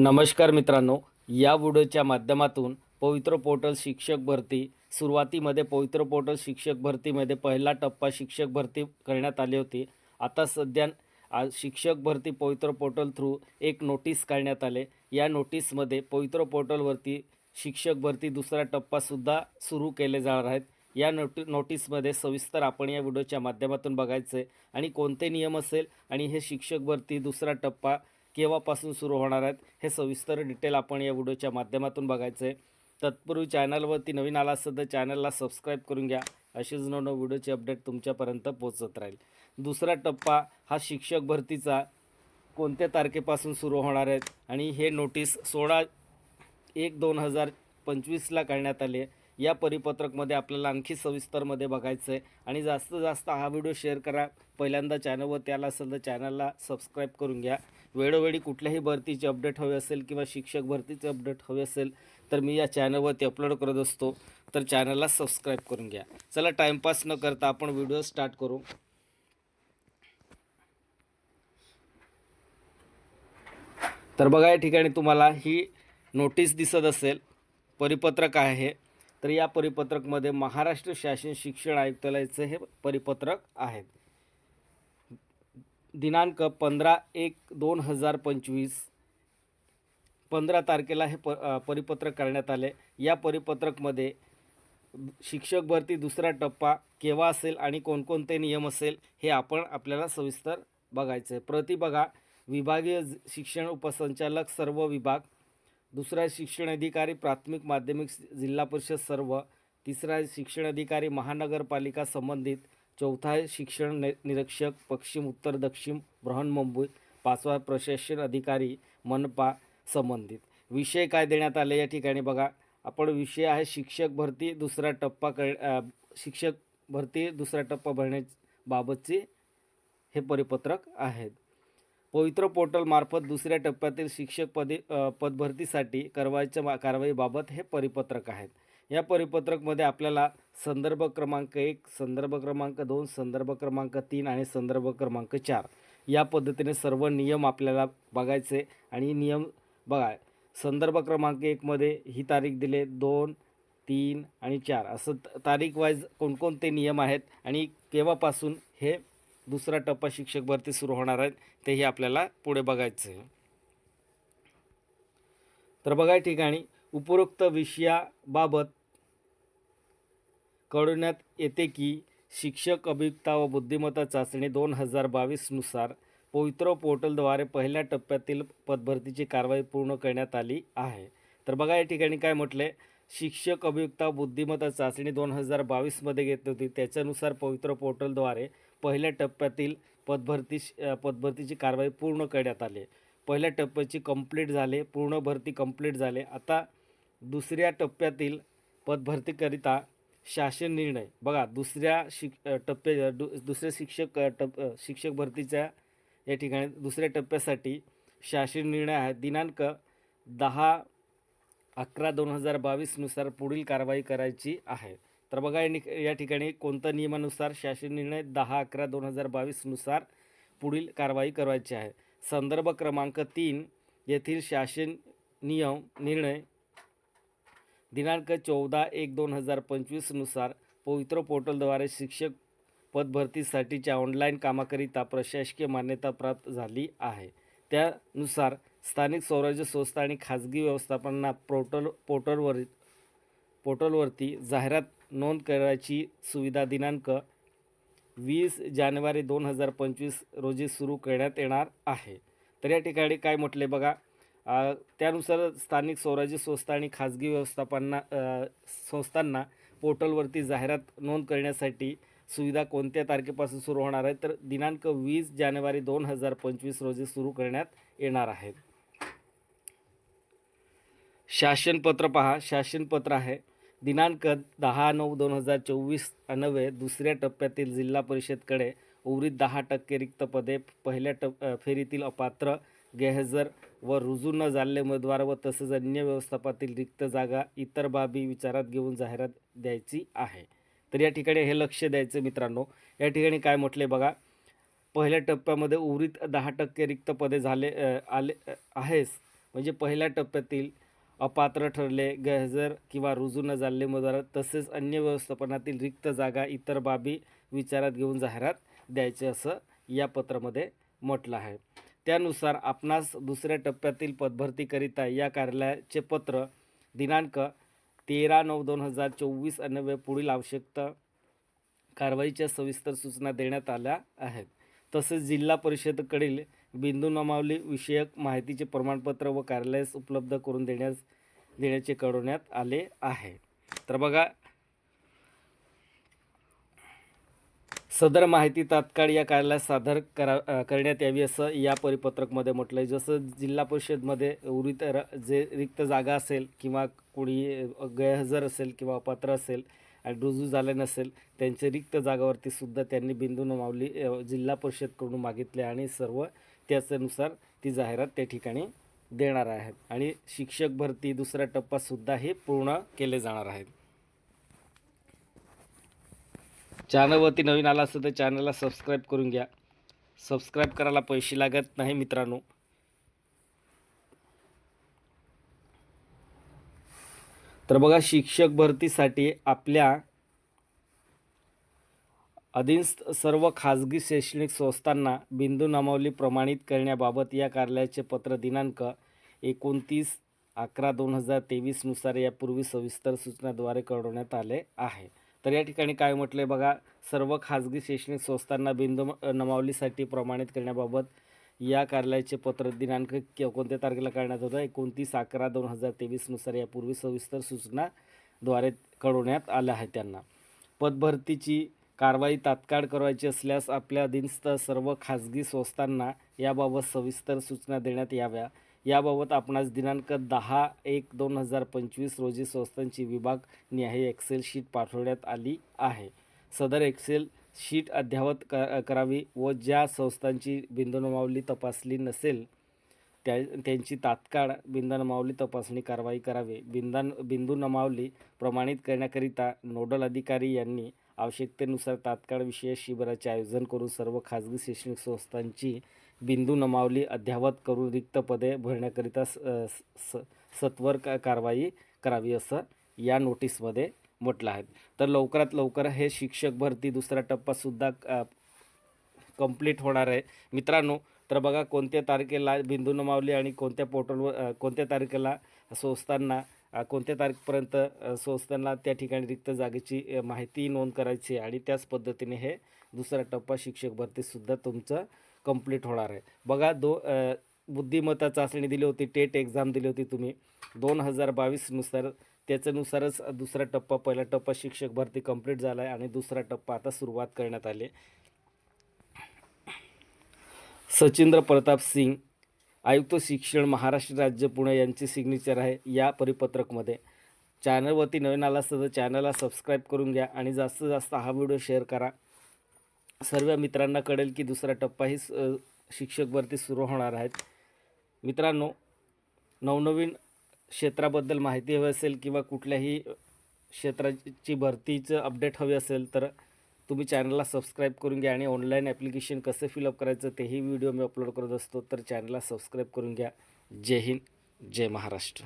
नमस्कार मित्रांनो या व्हिडिओच्या माध्यमातून पवित्र पोर्टल शिक्षक भरती सुरुवातीमध्ये पवित्र पोर्टल शिक्षक भरतीमध्ये पहिला टप्पा शिक्षक भरती करण्यात आली होती. आता सध्या आज शिक्षक भरती पवित्र पोर्टल थ्रू एक नोटीस काढण्यात आले. या नोटीसमध्ये पवित्र पोर्टलवरती शिक्षक भरती दुसरा टप्पासुद्धा सुरू केले जाणार आहेत. या नोटी नोटीसमध्ये सविस्तर आपण या व्हिडिओच्या माध्यमातून बघायचं आहे आणि कोणते नियम असेल आणि हे शिक्षक भरती दुसरा टप्पा केव्हापासून सुरू होणार आहेत हे सविस्तर डिटेल आपण या व्हिडिओच्या माध्यमातून बघायचं आहे तत्पूर्वी चॅनलवरती नवीन आला असेल तर चॅनलला सबस्क्राईब करून घ्या. असेच नवनव व्हिडिओचे अपडेट तुमच्यापर्यंत पोहोचत राहील. दुसरा टप्पा हा शिक्षक भरतीचा कोणत्या तारखेपासून सुरू होणार आहेत आणि हे नोटीस सोळा एक दोन हजार पंचवीसला काढण्यात आले या परिपत्रकमध्ये आपल्याला आणखी सविस्तरमध्ये बघायचं आहे आणि जास्तीत जास्त हा व्हिडिओ शेअर करा. पहिल्यांदा चॅनलवर त्याला असेल तर चॅनलला सबस्क्राईब करून घ्या. वेळोवेळी कुठल्याही भरतीचे अपडेट हवे असेल किंवा शिक्षक भरतीचे अपडेट हवे असेल तर मी या चॅनलवरती अपलोड करत असतो. तर चॅनलला सबस्क्राईब करून घ्या. चला टाईमपास न करता आपण व्हिडिओ स्टार्ट करू. तर बघा या ठिकाणी तुम्हाला ही नोटीस दिसत असेल. परिपत्रक आहे. तर या परिपत्रकमध्ये महाराष्ट्र शासन शिक्षण आयुक्तालयाचं हे परिपत्रक आहे दिनांक पंधरा एक दोन हजार पंचवीस पंधरा तारखेला हे प परिपत्रक करण्यात आले. या परिपत्रकमध्ये शिक्षक भरती दुसरा टप्पा केव्हा असेल आणि कोणकोणते नियम असेल हे आपण आपल्याला सविस्तर बघायचं आहे. प्रति बघा विभागीय शिक्षण उपसंचालक सर्व विभाग दुसरा शिक्षण अधिकारी प्राथमिक माध्यमिक जिल्हा परिषद सर्व तिसरा शिक्षण अधिकारी महानगरपालिका संबंधित चौथा आहे शिक्षण नि निरीक्षक पश्चिम उत्तर दक्षिण बृहन्मुंबई पाचवा प्रशासन अधिकारी मनपा संबंधित. विषय काय देण्यात आले या ठिकाणी बघा. आपण विषय आहे शिक्षक भरती दुसरा टप्पा कर शिक्षक भरती दुसरा टप्पा भरण्याबाबतचे हे परिपत्रक आहेत. पवित्र पोर्टलमार्फत दुसऱ्या टप्प्यातील शिक्षक पदे पदभरतीसाठी कारवाईच्या मा कारवाईबाबत हे परिपत्रक आहेत. या परिपत्रकमध्ये आपल्याला संदर्भ क्रमांक एक संदर्भ क्रमांक दोन संदर्भ क्रमांक तीन आणि संदर्भ क्रमांक चार. या पद्धतीने सर्व नियम आपल्याला बघायचे आणि नियम बघा संदर्भ क्रमांक एकमध्ये ही तारीख दिले दोन तीन आणि चार. असं तारीख वाईज कोणकोणते नियम आहेत आणि केव्हापासून हे दुसरा टप्पा शिक्षक भरती सुरू होणार आहेत तेही आपल्याला पुढे बघायचं आहे तर बघा ठिकाणी उपरोक्त विषयाबाबत कळवण्यात येते की शिक्षक अभियुक्ता व बुद्धिमत्ता चाचणी दोन हजार बावीसनुसार पवित्र पोर्टलद्वारे पहिल्या टप्प्यातील पदभरतीची कारवाई पूर्ण करण्यात आली आहे. तर बघा या ठिकाणी काय म्हटले? शिक्षक अभियुक्ता बुद्धिमत्ता चाचणी दोन हजार बावीसमध्ये घेतली होती. त्याच्यानुसार पवित्र पोर्टलद्वारे पहिल्या टप्प्यातील पदभरती पदभरतीची कारवाई पूर्ण करण्यात आली. पहिल्या टप्प्याची कंप्लीट झाले पूर्ण भरती कंप्लीट झाले. आता दुसऱ्या टप्प्यातील पदभरतीकरिता शासन निर्णय. बघा दुसऱ्या शिक टप्प्या दु दुसऱ्या शिक्षक टप शिक्षक भरतीच्या या ठिकाणी दुसऱ्या टप्प्यासाठी शासन निर्णय आहे. दिनांक दहा अकरा दोन हजार बावीसनुसार पुढील कारवाई करायची आहे. तर बघा या या ठिकाणी कोणत्या नियमानुसार शासन निर्णय दहा अकरा दोन हजार बावीसनुसार पुढील कारवाई करायची आहे? संदर्भ क्रमांक तीन येथील शासन नियम निर्णय दिनांक चौदा एक दोन हजार पंचवीसनुसार पवित्र पोर्टलद्वारे शिक्षक पदभरतीसाठीच्या ऑनलाईन कामाकरिता प्रशासकीय मान्यता प्राप्त झाली आहे. त्यानुसार स्थानिक स्वराज्य संस्था आणि खाजगी व्यवस्थापनांना पोर्टल पोर्टलवर पोर्टलवरती जाहिरात नोंद करायची सुविधा दिनांक वीस जानेवारी दोन हजार पंचवीस रोजी सुरू करण्यात येणार आहे. तर या ठिकाणी काय म्हटले बघा? त्यानुसार स्थानिक स्वराज्य संस्था आणि खाजगी व्यवस्थापना संस्थांना पोर्टलवरती जाहिरात नोंद करण्यासाठी सुविधा कोणत्या तारखेपासून सुरू होणार आहे? तर दिनांक वीस जानेवारी दोन हजार पंचवीस रोजी सुरू करण्यात येणार आहे. शासनपत्र पहा. शासनपत्र आहे. दिनांक दहा नऊ दोन हजार चोवीस अन्वये दुसऱ्या टप्प्यातील जिल्हा परिषदकडे उर्वरित दहा टक्के रिक्त पदे पहिल्या टप फेरीतील अपात्र गैरहजर व रुजू न झालेले उमेदवार व तसेच अन्य व्यवस्थापातील रिक्त जागा इतर बाबी विचारात घेऊन जाहिरात द्यायची आहे. तर या ठिकाणी हे लक्ष द्यायचं मित्रांनो. या ठिकाणी काय म्हटले बघा. पहिल्या टप्प्यामध्ये उर्वरित दहा टक्के रिक्त पदे झाले आले आहेस म्हणजे पहिल्या टप्प्यातील अपात्र ठरले गैरहजर किंवा रुजू न झालेले उमेदवार तसेच अन्य व्यवस्थापनातील रिक्त जागा इतर बाबी विचारात घेऊन जाहिरात द्यायचे असं या पत्रामध्ये म्हटलं आहे. त्यानुसार आपणास दुसऱ्या टप्प्यातील पदभरतीकरिता या कार्यालयाचे पत्र दिनांक तेरा नऊ दोन हजार चोवीस अन्वये पुढील आवश्यकता कारवाईच्या सविस्तर सूचना देण्यात आल्या आहेत. तसेच जिल्हा परिषदेकडील बिंदू नमावली विषयक माहितीचे प्रमाणपत्र व कार्यालयास उपलब्ध करून देण्यास देण्याचे कळवण्यात आले आहे. तर बघा सदर माहिती तात्काळ या कार्यालयात सादर करा करण्यात यावी असं या परिपत्रकमध्ये म्हटलं आहे जसं जिल्हा परिषदमध्ये उरित र जे रिक्त जागा असेल किंवा कोणी गैरहजर असेल किंवा अपात्र असेल आणि रुजू झाले नसेल त्यांचे रिक्त जागावरती सुद्धा त्यांनी बिंदू नमावली जिल्हा परिषदकडून मागितले आणि सर्व त्याच्यानुसार ती जाहिरात त्या ठिकाणी देणार आहेत. आणि शिक्षक भरती दुसरा टप्पासुद्धा हे पूर्ण केले जाणार आहेत. चॅनलवरती नवीन आला असेल तर चॅनलला सबस्क्राईब करून घ्या. सबस्क्राईब करायला पैसे लागत नाही मित्रांनो. तर बघा शिक्षक भरतीसाठी आपल्या अधीनस्थ सर्व खाजगी शैक्षणिक संस्थांना बिंदू नमावली प्रमाणित करण्याबाबत या कार्यालयाचे पत्र दिनांक एकोणतीस अकरा दोन हजार तेवीसनुसार यापूर्वी सविस्तर सूचनाद्वारे कळवण्यात आले आहे. तर या ठिकाणी काय म्हटलं आहे बघा सर्व खाजगी शैक्षणिक संस्थांना बिंदू नमावलीसाठी प्रमाणित करण्याबाबत या कार्यालयाचे पत्र दिनांक के- कोणत्या तारखेला करण्यात होतं एकोणतीस अकरा दोन हजार तेवीसनुसार यापूर्वी सविस्तर सूचनाद्वारे कळवण्यात आल्या आहे त्यांना. पदभरतीची कारवाई तात्काळ करायची असल्यास आपल्या अधीनस्थ सर्व खाजगी संस्थांना याबाबत सविस्तर सूचना देण्यात याव्या. याबाबत आपणास दिनांक दहा एक दोन हजार पंचवीस रोजी संस्थांची विभाग निहाय एक्सेल शीट पाठवण्यात आली आहे. सदर एक्सेल शीट अद्ययावत क करावी व ज्या संस्थांची बिंदुनमावली तपासली नसेल त्या त्यांची तात्काळ बिंदुनमावली तपासणी कारवाई करावी. बिंदान बिंदू नमावली प्रमाणित करण्याकरिता नोडल अधिकारी यांनी आवश्यकतेनुसार तात्काळ विशेष शिबिराचे आयोजन करून सर्व खाजगी शैक्षणिक संस्थांची बिंदू नमावली. अद्ययावत करून रिक्त पदे भरण्याकरिता स स सत्वर का कारवाई करावी असं या नोटीसमध्ये म्हटलं आहे. तर लवकरात लवकर हे शिक्षक भरती दुसरा टप्पासुद्धा कंप्लीट होणार आहे. मित्रांनो तर बघा कोणत्या तारखेला बिंदू नमावली आणि कोणत्या पोर्टलवर कोणत्या तारखेला संस्थांना कोणत्या तारखेपर्यंत संस्थांना त्या ठिकाणी रिक्त जागेची माहिती नोंद करायची आहे आणि त्याच पद्धतीने हे दुसरा टप्पा शिक्षक भरतीसुद्धा तुमचं कंप्लीट होणार आहे. बघा दो बुद्धिमत्ता चाचणी दिली होती टेट एक्झाम दिली होती तुम्ही. दोन हजार बावीसनुसार त्याच्यानुसारच दुसरा टप्पा पहिला टप्पा शिक्षक भरती कंप्लीट झाला आहे आणि दुसरा टप्पा आता सुरुवात करण्यात आली सचिंद्र प्रताप सिंग आयुक्त शिक्षण महाराष्ट्र राज्य पुणे यांची सिग्नेचर आहे या परिपत्रकमध्ये. चॅनलवरती नवीन आला असतं तर चॅनलला सबस्क्राईब करून घ्या आणि जास्तीत जास्त हा व्हिडिओ शेअर करा. सर्व मित्रांना कळेल की दुसरा टप्पाही स- शिक्षक भरती सुरू होणार आहेत मित्रांनो नवनवीन क्षेत्राबद्दल माहिती हवी असेल किंवा कुठल्याही क्षेत्राची भरतीचं अपडेट हवी असेल तर तुम्ही चॅनलला सबस्क्राईब करून घ्या आणि ऑनलाईन ॲप्लिकेशन कसं फिलअप करायचं तेही व्हिडिओ मी अपलोड करत असतो तर चॅनलला सबस्क्राईब करून घ्या. जय हिंद जय महाराष्ट्र.